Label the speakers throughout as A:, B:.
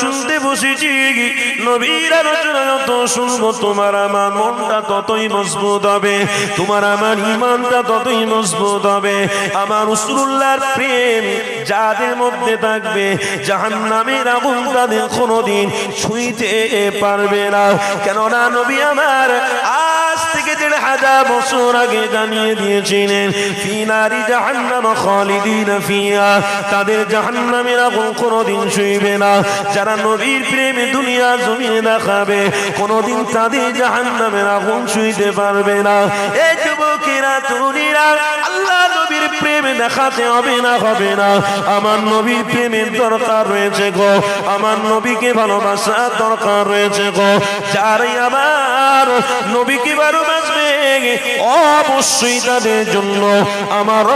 A: শুনতে বসেছি নবীর আলোচনা যত শুনব, তোমার আমার মনটা ততই মজবুত হবে, তোমার আমার ইমানটা ততই মজবুত হবে। আমার রসুল্লাহর প্রেম যাদের মধ্যে থাকবে জাহান নামের আগুন তাদের কোনোদিন ছুঁইতে পারবে না। কেননা নবী আমার থেকে বছর আগে জানিয়ে দিয়েছিলেন জাহান্নাম খালিদিন ফিয়া তাদের জাহান্নামের আগুন কোনোদিন ছুঁইবে না। যারা নবীর প্রেমে দুনিয়া জমিয়ে কোনোদিন তাদের জাহান্নামের আগুন ছুঁইতে পারবে না। এই যুবকেরা, তরুণীরা, আল্লাহ নবীর প্রেমে দেখাতে হবে না হবে না। আমার নবীর প্রেমের দরকার রয়েছে গো। আমার নবীকে ভালোবাসার দরকার রয়েছে গো। যারাই আমার নবীকে ভালোবাসবে অবশ্যই তাদের জন্য আমার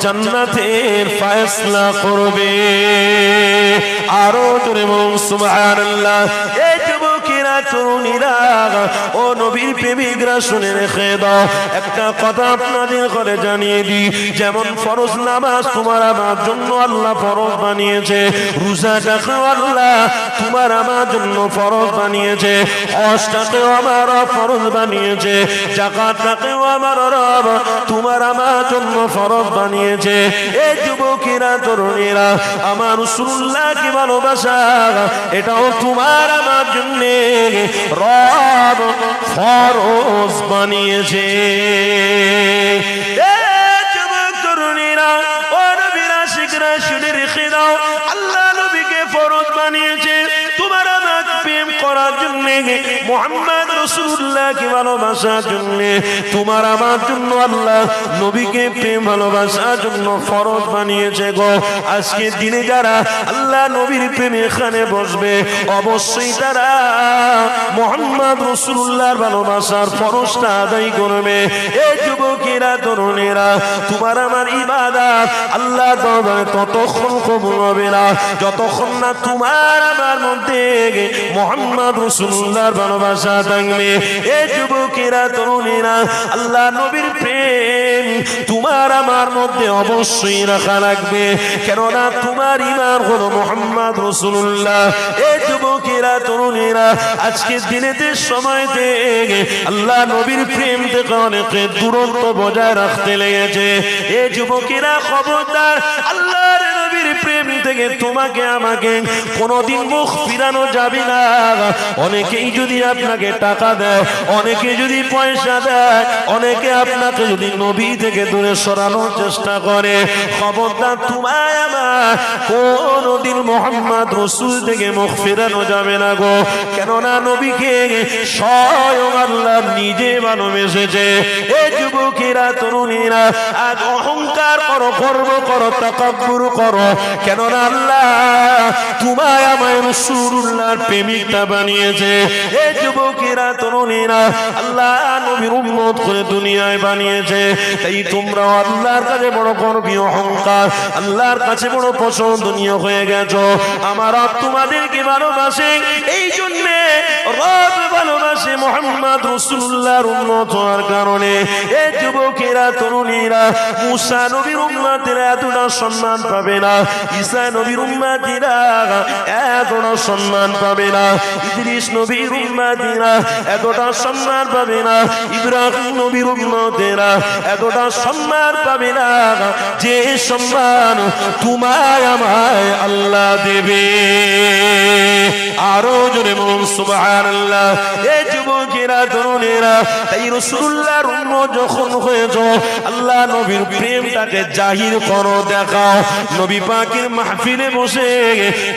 A: জান্নাতের ফায়সলা করবে। আরও তোরে সুবহানাল্লাহ। এই তরুণীরা ও নবীর প্রেমিকরা, শুনে রেখে দাও। একটা কথা আপনাদের করে জানিয়ে দিই। যেমন ফরজ নামাজ তোমার আমার জন্য আল্লাহ ফরজ বানিয়েছে। রোজাটাকেও আল্লাহ, তোমার আমার জন্য ফরজ বানিয়েছে। হজটাকেও আমার ফরজ বানিয়েছে। জাকাতটাকেও আমার রব তোমার আমার জন্য ফরজ বানিয়েছে। এই যুবকেরা, তরুণীরা, আমার রসুল্লাহকে ভালোবাসা, এটাও তোমার আমার জন্য। রব ফরজ বানিয়েছে। মোহাম্মদ রসুল্লাহকে ভালোবাসার জন্য, তোমার আমার জন্য আল্লাহ নবীকে প্রেম ভালোবাসার জন্য ফরজ বানিয়েছে গো। আজকের দিনে যারা আল্লাহ নবীর প্রেমে এখানে বসবে, অবশ্যই তারা মোহাম্মদ রসুল্লাহর ভালোবাসার ফরজটা আদায় করবে। এই যুবকেরা, তরুণেরা, তোমার আমার ইবাদত আল্লাহ ততক্ষণ কবুল হবে না। যতক্ষণ না তোমার আমার মধ্যে মোহাম্মদ রসুল্লাহর ভালোবাসা থাকবে। এ যুবকেরা, তরুণীরা, আল্লাহ নবীর প্রেম তোমার আমার মধ্যে অবশ্যই রাখা লাগবে। কেননা তোমার ইমান হলো মোহাম্মদ রসুল্লাহ এ যুবকেরা, তরুণীরা, আজকের দিনেতে সময়তে আল্লাহ নবীর প্রেম থেকে অনেকে দূরত্ব বজায় রাখতে লেগেছে। এ যুবকেরা, খবরদার থেকে তোমাকে আমাকে কোনোদিন মুখ ফিরানো যাবে না। অনেকেই যদি আপনাকে টাকা দেয়, অনেকে যদি পয়সা দেয়, অনেকে আপনাকে যদি নবী থেকে দূরে সরানোর চেষ্টা করে। খবরদার তোমায় আমার, কোনদিন মোহাম্মদ রসুল থেকে মুখ ফেরানো যাবে না গো। কেননা নবীকে স্বয়ং আল্লাহ নিজে ভালোবেসেছে এ যুবকেরা, তরুণীরা, আজ অহংকার করো, গর্ব করো, তাকাব্বুর করো। কেননা আল্লাহ তোমায় আমায় রসুল্লাহর প্রেমিকটা বানিয়েছে। এ যুবকেরা, তরুণীরা, আল্লাহ নবীর উম্মত করে দুনিয়ায় বানিয়েছে। তাই আল্লাহর কাছে বড় অহংকার, আল্লাহর কাছে বড় হয়ে আমার রব তোমাদেরকে ভালোবাসে এই জন্যে রব ভালোবাসে মোহাম্মদ রসুল্লাহর উন্নত হওয়ার কারণে। এ যুবকেরা, তরুণীরা, মুসা নবীর এতটা সম্মান পাবে না নবীর উম্মাতিরা এতটা সম্মান পাবে না। ইদ্রিস নবীর উম্মাতিরা এতটা সম্মান পাবে না। ইব্রাহিম নবীর উম্মতেরা এতটা সম্মান পাবে না। যে সম্মান তোমায় আমায় আল্লাহ দেবে। আরও জোরে বলুন, সুবহানাল্লাহ। এই যুবকেরা, তরুণেরা, তাই রাসূলুল্লাহর উম্মত যখন হয়েছো আল্লাহ নবীর প্রেমটাকে জাহির করো, দেখাও। নবী পাকের মাহফিলে বসে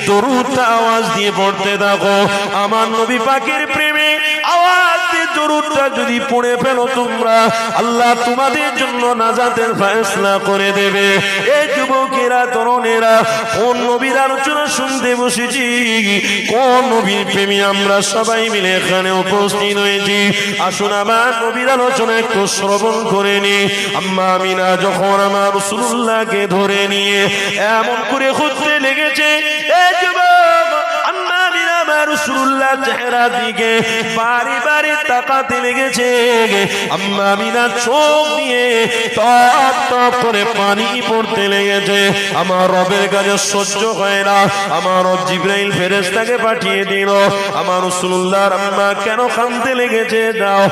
A: দরুদটা আওয়াজ দিয়ে পড়তে থাকো। আমার নবী পাকের প্রেমে আওয়াজ দিয়ে দরুদটা যদি পড়ে ফেলো তোমরা, আল্লাহ তোমাদের জন্য নাজাতের ফয়সলা করে দেবে। এই যুবকেরা, তরুণেরা, কোন নবীর আলোচনা শুনতে বসেছি, কোন নবীর প্রেমী আমরা সবাই মিলে এখানে উপস্থিত হয়েছি। আসুন আমার নবীর আলোচনা একটু শ্রবণ করে নি। আম্মা আমিনা যখন আমার রসুল্লাহকে ধরে নিয়ে এমন করে খুঁজতে লেগেছে, এ যুবক পাঠিয়ে দিল। আমার রসুল্লাহর আম্মা কেন কাঁদতে লেগেছে? দাও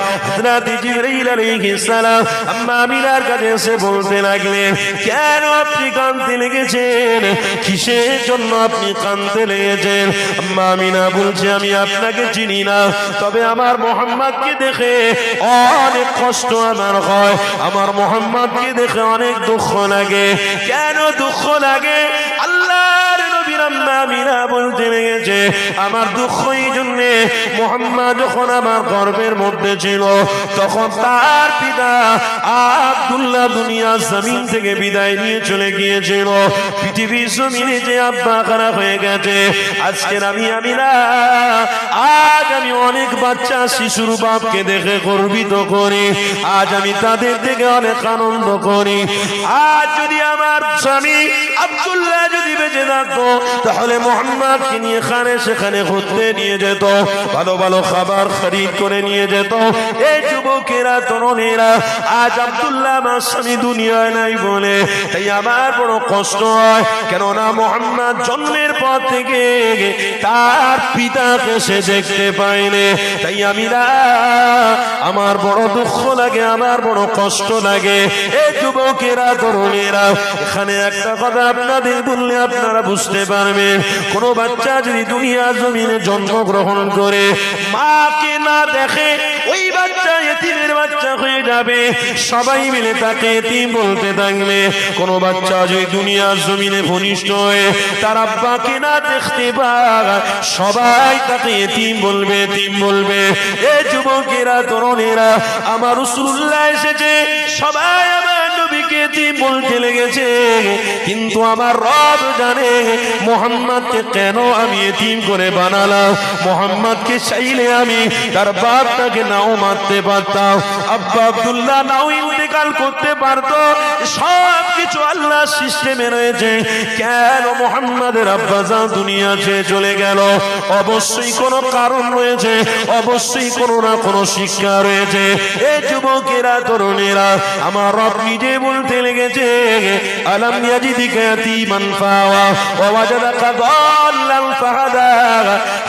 A: আম্মা আমিনার কাছে এসে বলতে লাগলেন, কেন আপনি কাঁদতে লেগেছেন? কিসের জন্য আপনি কাঁদতে লেগেছেন? আম্মা আমিনা বলছে, আমি আপনাকে চিনি না, তবে আমার মোহাম্মদকে দেখে অনেক কষ্ট আমার হয়। আমার মোহাম্মদকে দেখে অনেক দুঃখ লাগে। কেন দুঃখ লাগে? আল্লাহ আমিনা বলতে লেগেছে। আমার দুঃখ এই জন্যে মোহাম্মদ যখন আমার গর্বের মধ্যে ছিল, তখন তার পিতা আব্দুল্লাহ দুনিয়া জমিন থেকে বিদায় নিয়ে চলে গিয়েছিল। পৃথিবীর জমিনে যে আব্বা খারাপ হয়ে গেছে, আজকের আমি আমি না আজ আমি অনেক বাচ্চা শিশুর বাপকে দেখে গর্বিত করি। আজ আমি তাদের থেকে অনেক আনন্দ করি। আজ যদি আমার স্বামী আব্দুল্লাহ যদি বেঁচে থাকতো, তাহলে মোহাম্মদকে নিয়ে খানে সেখানে ঘুরতে নিয়ে যেত, ভালো ভালো খাবার খরিদ করে নিয়ে যেত। এই যুবকেরা, তরুণেরা, আজ আব্দুল্লাহ আমার স্বামী দুনিয়ায় নাই বলে, তাই আমার বড় কষ্ট হয়। কেননা মোহাম্মদ জন্মের পর থেকে তার পিতাকে সে দেখতে পায়নি। তাই আমি আমার বড় দুঃখ লাগে, আমার বড় কষ্ট লাগে। এই যুবকেরা, তরুণেরা, এখানে একটা কথা আপনাদের বললে আপনারা বুঝতে পারবেন। কোন বাচ্চা যদি দুনিয়া জমিনে জন্মগ্রহণ করে, মাকে না দেখে ওই বাচ্চা এতিমের বাচ্চা হয়ে যাবে। সবাই মিলে তাকে এতিম বলতে থাকবে কোন বাচ্চা যদি দুনিয়ার জমিনে ঘনিষ্ঠ হয়ে তার আব্বাকে না দেখতে পায়, সবাই তাকে এতিম বলবে এতিম বলবে। এ যুবকেরা, তরুণেরা, আমার রসুল্লাহ এসেছে, সবাই আমার কিন্তু আমার রব জানে মোহাম্মদকে কেন আমি এতিম করে বানালাম। মোহাম্মদকে চাইলে আমি তার বাপটাকে নাও মারতে পারতাম। আব্বা আব্দুল্লাহ নাও ইন্তেকাল করতে পারতো। সব কিছু আল্লাহ সিস্টেমে রয়েছে। কেন মোহাম্মদের আব্বাজা দুনিয়া চলে গেল? অবশ্যই কোনো কারণ রয়েছে। অবশ্যই কোনো না কোনো শিক্ষা রয়েছে। এ যুবকেরা, তরুণেরা, আমার রব নিজে বলতে ফাওয়া, ওয়া ফাহাদা।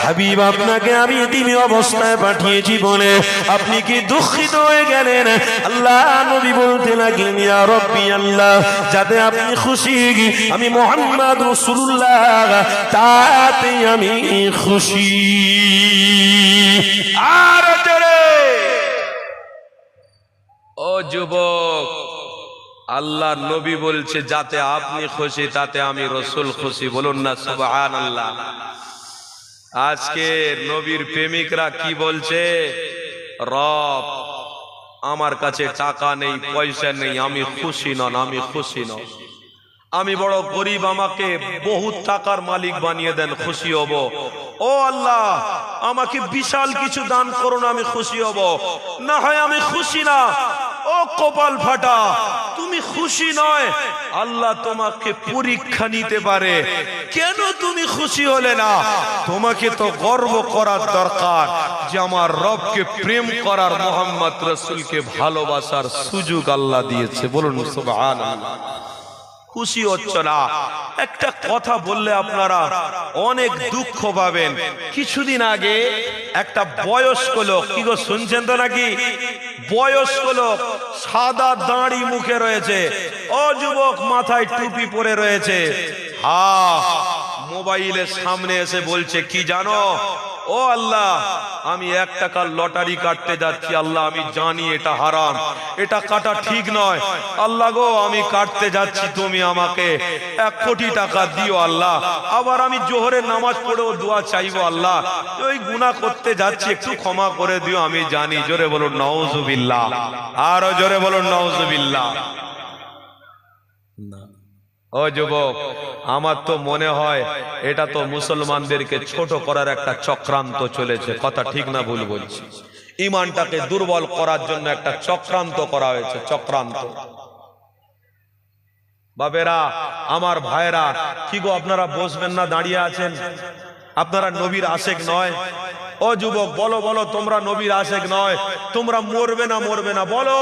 A: হাবিব, আপনাকে আমি অবস্থায় পাঠিয়েছি বলে আপনি কি দুঃখিত হয়ে গেলেন? আল্লাহ নবী বলতে লাগলেন, ইয়া রব্বি আল্লাহ, যাতে আপনি খুশি, আমি মোহাম্মদ রাসূলুল্লাহ তাতে আমি খুশি। আর
B: ও যুবক আল্লাহ নবী বলছে, যাতে আপনি খুশি, তাতে আমি রসুল খুশি। বলুন না সুবহান আল্লাহ আজকে নবীর প্রেমিকরা কি বলছে? রব, আমার কাছে টাকা নেই, পয়সা নেই, আমি খুশি নন, আমি খুশি নন। আমি বড় গরিব, আমাকে বহুত টাকার মালিক বানিয়ে দেন, খুশি হব। ও আল্লাহ, আমাকে বিশাল কিছু দান করুন, আমি খুশি হব। না হয় আমি খুশি না ও কপাল ফাটা, তুমি খুশি নয়। আল্লাহ তোমাকে পরীক্ষা নিতে পারে। কেন তুমি খুশি হলে না? তোমাকে তো গর্ব করার দরকার যে আমার রবকে প্রেম করার মোহাম্মদ রসুলকে ভালোবাসার সুযোগ আল্লাহ দিয়েছে। বলুন খুশি হচ্ছে না? একটা কথা বললে আপনারা অনেক দুঃখ পাবেন। কিছুদিন আগে একটা বয়স্ক লোক, কি গো শুনছেন তো নাকি? বয়স্ক লোক সাদা দাঁড়ি মুখে রয়েছে, অযুবক মাথায় টুপি পরে রয়েছে। হা মোবাইলের সামনে এসে বলছে, কি জানো? ও আল্লাহ, আমি এক টাকার লটারি কাটতে যাচ্ছি। আল্লাহ, আমি জানি এটা হারাম। এটা কাটা ঠিক নয়। আল্লাহ গো, আমি কাটতে যাচ্ছি, তুমি আমাকে এক কোটি টাকা দিও আল্লাহ। আবার আমি জোহরের নামাজ পড়েও দোয়া চাইব আল্লাহ। ওই গুনাহ করতে যাচ্ছি, একটু ক্ষমা করে দিও, আমি জানি। জোরে বলুন নওজুবিল্লাহ আরও জোরে বলুন নওজুবিল্লাহ ও যুবক, আমার তো মনে হয় এটা তো মুসলমানদেরকে ছোট করার একটা চক্রান্ত চলেছে। কথা ঠিক না ভুল বলছি। ইমানটাকে দুর্বল করার জন্য একটা চক্রান্ত করা হয়েছে, চক্রান্ত। বাবেরা আমার ভাইরা কি গো আপনারা বসবেন না দাঁড়িয়ে আছেন? আপনারা নবীর আশেক নয়। ও যুবক, বলো বলো, তোমরা নবীর আশেক নয়। তোমরা মরবে না মরবে না, বলো।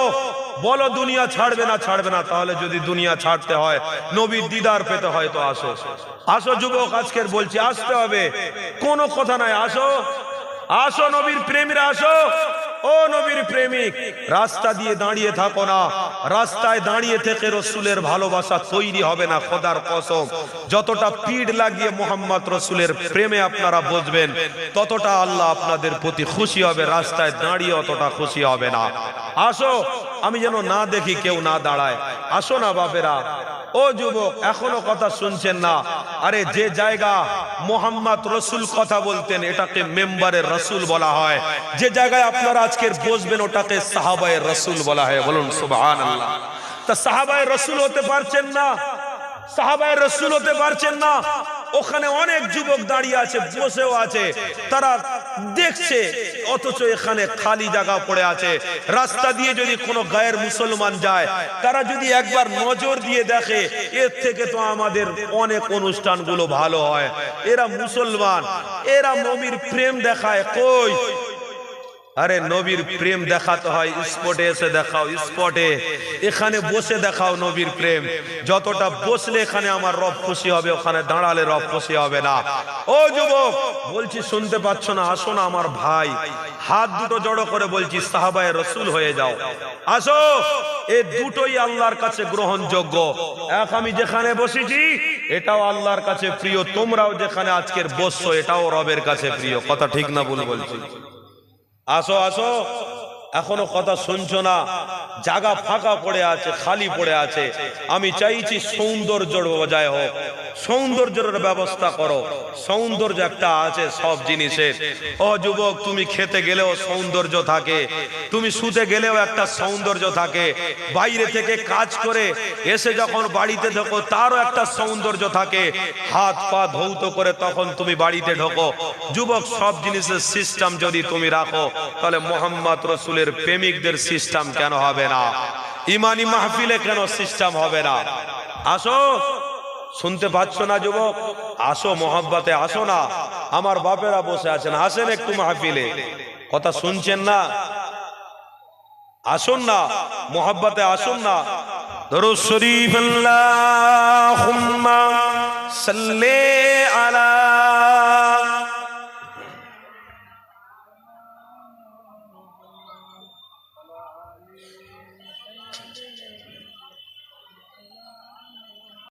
B: বলো দুনিয়া ছাড়বে না ছাড়বে না, তাহলে যদি দুনিয়া ছাড়তে হয়, নবীর দিদার পেতে হয় তো আসো। আসো যুবক, আজকের বলছি, আসতে হবে। কোনো কথা নাই, আসো। আসো নবীর প্রেমীরা, আসো। ও নবীর প্রেমিক, রাস্তা দিয়ে দাঁড়িয়ে থাকো না। রাস্তায় দাঁড়িয়ে থেকে রসুলের ভালোবাসা তৈরি হবে না, খোদার কসম। যতটা পিড লাগিয়ে মোহাম্মদ রসুলের প্রেমে আপনারা বুঝবেন ততটা আল্লাহ আপনাদের প্রতি খুশি হবে, রাস্তায় দাঁড়িয়ে অতটা খুশি হবে না। আসো আমি যেন না দেখি কেউ না দাঁড়ায়। আসো না বাপেরা। ও যুবক, এখনও কথা শুনছেন না। আরে যে জায়গা মোহাম্মদ রসুল কথা বলতেন, এটাকে মেম্বারের রসুল বলা হয়। যে জায়গায় আপনারা আজকের বসবেন, ওটাকে সাহাবায়ের রসুল বলা হয়। বলুন আল্লাহ তা সাহাবায়ের রসুল হতে পারছেন না? সাহাবায়ের রসুল হতে পারছেন না? ওখানে অনেক যুবক দাঁড়িয়ে আছে, বসেও আছে। তারা দেখছে, অথচ এখানে খালি জায়গা পড়ে আছে। রাস্তা দিয়ে যদি কোনো গায়ের মুসলমান যায়, তারা যদি একবার নজর দিয়ে দেখে, এর থেকে তো আমাদের অনেক অনুষ্ঠানগুলো ভালো হয়। এরা মুসলমান, এরা মমির প্রেম দেখায়, কই? আরে নবীর প্রেম দেখাতে হয়, স্পটে এসে দেখাও, স্পটে। এখানে বসে দেখাও নবীর প্রেম। যতটা বসলে এখানে আমার রব খুশি হবে, ওখানে দাঁড়ালে রব খুশি হবে না। ও যুবক, বলছি শুনতে পাচ্ছ না, আসো না আমার ভাই। হাত দুটো জড়ো করে বলছি, সাহাবায় রসুল হয়ে যাও। আসো। এ দুটোই আল্লাহর কাছে গ্রহণযোগ্য। এক আমি যেখানে বসেছি, এটাও আল্লাহর কাছে প্রিয়। তোমরাও যেখানে আজকের বসছো, এটাও রবের কাছে প্রিয়। কথা ঠিক না ভুল বলছি। আসো আসো। এখনও কথা শুনছো না। জায়গা ফাঁকা পড়ে আছে, খালি পড়ে আছে। আমি চাইছি সৌন্দর্য বজায় হোক। সৌন্দর্যের ব্যবস্থা করো। সৌন্দর্য একটা আছে সব জিনিসের। ও যুবক, তুমি খেতে গেলেও সৌন্দর্য থাকে। তুমি শুতে গেলেও একটা সৌন্দর্য থাকে। বাইরে থেকে কাজ করে এসে যখন বাড়িতে ঢোকো, তারও একটা সৌন্দর্য থাকে। হাত পা ধৌত করে তখন তুমি বাড়িতে ঢোকো। যুবক, সব জিনিসের সিস্টেম যদি তুমি রাখো, তাহলে মোহাম্মদ রসুলের প্রেমিকদের সিস্টেম কেন হবে না? ইমানি মাহফিলে কেন সিস্টেম হবে না? আসো। শুনতে পাচ্ছ না, যুবক? আসো, মোহাব্বাতে আসো না। আমার বাপেরা বসে আছেন। আসেন একটু মাহফিলে। কথা শুনছেন না? আসুন না, মোহাব্বাতে আসুন না।
A: ধরো শরীফ সাল্লে আলা